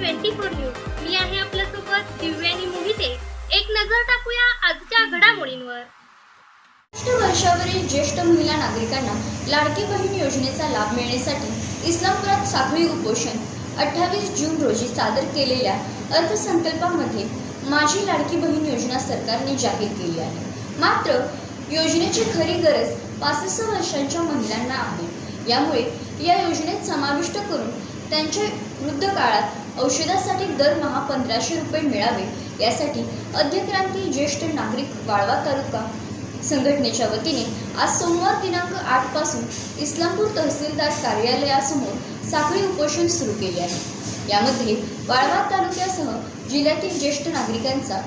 Twenty four news. मी आहे आपल्यासोबत दिव्यानी मोहिते. एक नजर टाकूया आजच्या घडामोडींवर. ज्येष्ठ वर्षावरील ज्येष्ठ महिला नागरिकांना लाडकी बहीण योजनेचा लाभ मिळण्यासाठी इस्लामपुरात साखळी उपोषण अठ्ठावीस जून रोजी सादर केलेल्या अर्थसंकल्पामध्ये माझी लाडकी बहीण योजना सरकारने जाहीर केली आहे. मात्र योजनेची खरी गरज पासष्ट वर्षांच्या महिलांना आहे. यामुळे या योजनेत समाविष्ट करून त्यांच्या वृद्ध काळात औषधासाठी दरमहा पंधराशे रुपये मिळावे यासाठी अध्यक्रांती ज्येष्ठ नागरिक वाळवा तालुका संघटनेच्या वतीने आज सोमवार दिनांक आठपासून इस्लामपूर तहसीलदार कार्यालयासमोर साखळी उपोषण सुरू केले आहे. यामध्ये वाळवा तालुक्यासह जिल्ह्यातील ज्येष्ठ नागरिकांचा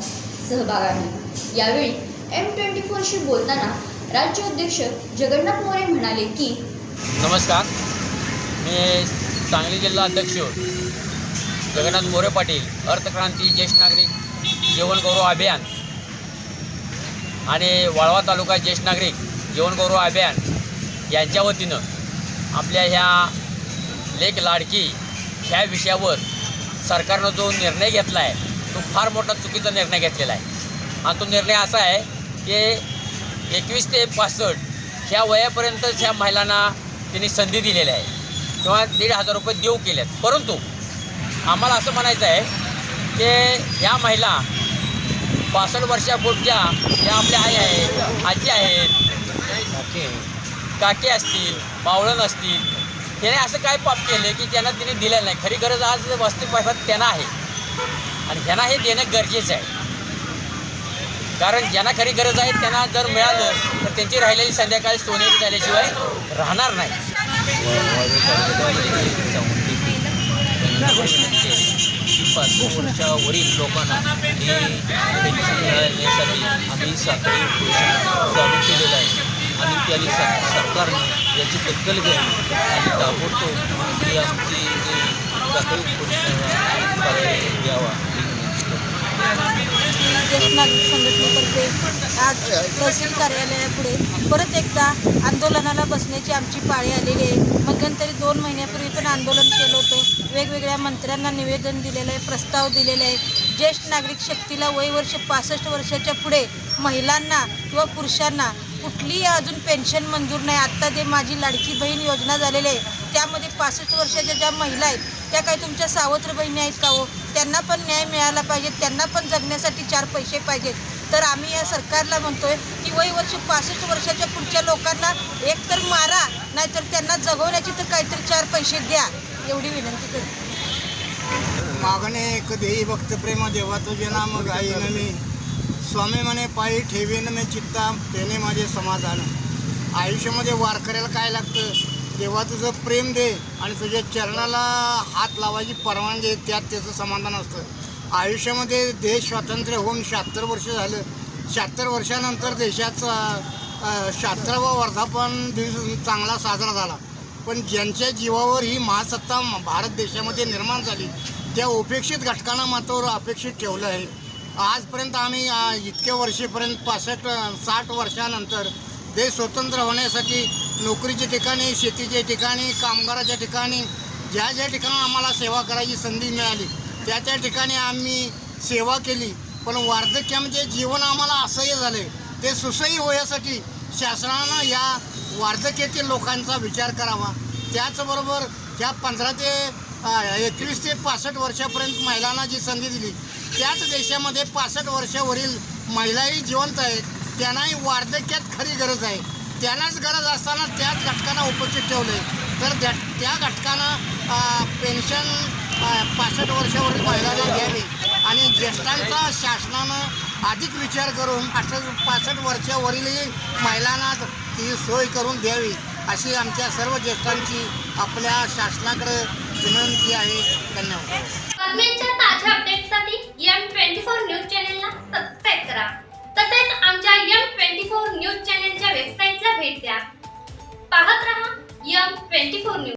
सहभाग आहे यावेळी एम ट्वेंटी फोरशी बोलताना राज्य अध्यक्ष जगन्नाथ मोरे म्हणाले की नमस्कार. मी सांगली जिल्हा अध्यक्ष जगन्नाथ मोरे पाटील अर्थक्रांती ज्येष्ठ नागरिक जीवनगौरव अभियान. आणि वाळवा तालुका ज्येष्ठ नागरिक जीवनगौरव अभियान यांच्या वतीनं आपल्या ह्या लेख लाडकी ह्या विषयावर सरकारनं जो निर्णय घेतला आहे तो फार मोठा चुकीचा निर्णय घेतलेला आहे. आणि तो निर्णय असा आहे की एकवीस ते पासष्ट ह्या वयापर्यंत ह्या महिलांना त्यांनी संधी दिलेल्या आहे किंवा दीड हजार रुपये देऊ केलेत परंतु आम्हाला असं म्हणायचं आहे की ह्या महिला पासष्ट वर्षापुढच्या या आपल्या आई आहेत आजी आहेत काके असतील मावळण असतील त्याने असं काय पाप केले की त्यांना तिने दिलेलं नाही? खरी गरज आज वास्तविक पाहिजे त्यांना आहे. आणि ह्यांना हे देणं गरजेचं आहे. कारण ज्यांना खरी गरज आहे त्यांना जर मिळालं तर त्यांची राहिलेली संध्याकाळी सोनेरी झाल्याशिवाय राहणार नाही. पाच वरील लोकांना ही पेन्शन मिळण्यासाठी आम्ही साखळी चालू केलेलं आहे आणि त्यांनी सर सरकारने याची दखल घ्यावी आणि ताबडतोब ही आमची जी साखळी उपोषण द्यावा नागरिक संघटनेतर्फे आज तहसील कार्यालयापुढे परत एकदा आंदोलनाला बसण्याची आमची पाळी आलेली आहे. मध्यंतरी दोन महिन्यापूर्वी पण आंदोलन केलं होतं. सगळ्या मंत्र्यांना निवेदन दिलेलं आहे प्रस्ताव दिलेले आहे. ज्येष्ठ नागरिक शक्तीला वय वर्ष पासष्ट वर्षाच्या पुढे महिलांना किंवा पुरुषांना कुठलीही अजून पेन्शन मंजूर नाही. आत्ता जे माझी लाडकी बहीण योजना झालेली आहे त्यामध्ये पासष्ट वर्षाच्या ज्या महिला आहेत त्या काही तुमच्या सावत्र बहिणी आहेत का हो? त्यांना पण न्याय मिळाला पाहिजे त्यांना पण जगण्यासाठी चार पैसे पाहिजेत. तर आम्ही या सरकारला म्हणतोय की वय वर्ष पासष्ट वर्षाच्या पुढच्या लोकांना एक तर मारा नाहीतर त्यांना जगवण्याची तर काहीतरी चार पैसे द्या. एवढी विनंती करते मागणे कधीही भक्त प्रेम देवा तुझे नाम गाईन मी. स्वामी म्हणे पायी ठेवीन मी चित्ता त्याने माझे समाधान. आयुष्यामध्ये वारकऱ्याला काय लागतं? देवा तुझं प्रेम दे आणि तुझ्या चरणाला हात लावायची परवानगी आहे, त्यात त्याचं समाधान असतं. आयुष्यामध्ये देश स्वातंत्र्य होऊन शहात्तर वर्ष झालं. शहात्तर वर्षानंतर देशाचा शहात्तरावा वर्धापन दिवस चांगला साजरा झाला. पण ज्यांच्या जीवावर ही महासत्ता भारत देशामध्ये निर्माण झाली त्या उपेक्षित घटकांना मात्र अपेक्षित ठेवलं आहे. आजपर्यंत आम्ही इतक्या वर्षेपर्यंत पासष्ट साठ वर्षानंतर देश स्वतंत्र होण्यासाठी नोकरीच्या ठिकाणी शेतीच्या ठिकाणी कामगाराच्या ठिकाणी ज्या ज्या ठिकाणी आम्हाला सेवा करायची संधी मिळाली त्या त्या ठिकाणी आम्ही सेवा केली. पण वार्धक्यामध्ये जीवन आम्हाला असह्य झाले ते सुसह्य होण्यासाठी शासनानं या वार्धक्यातील लोकांचा विचार करावा. त्याचबरोबर ह्या पंधरा ते एकवीस ते पासष्ट वर्षापर्यंत महिलांना जी संधी दिली त्याच देशामध्ये पासष्ट वर्षावरील महिलाही जिवंत आहेत. त्यांनाही वार्धक्यात खरी गरज आहे. त्यांनाच गरज असताना त्याच घटकांना उपस्थित ठेवले तर त्या त्या पेन्शन पासष्ट वर्षावरील महिलांना द्यावी. ज्येष्ठांचा शासनानं अधिक विचार करून अठरा पासष्ट वर्षावरीलही महिलांना ती सोय करून द्यावी अशी आमच्या सर्व ज्येष्ठांची आपल्या शासनाकडे विनंती आहे. धन्यवाद. M twenty four news channel तसेच आमच्या एम ट्वेंटी फोर न्यूज भेट द्या. पाहत रहा एम ट्वेंटी फोर न्यूज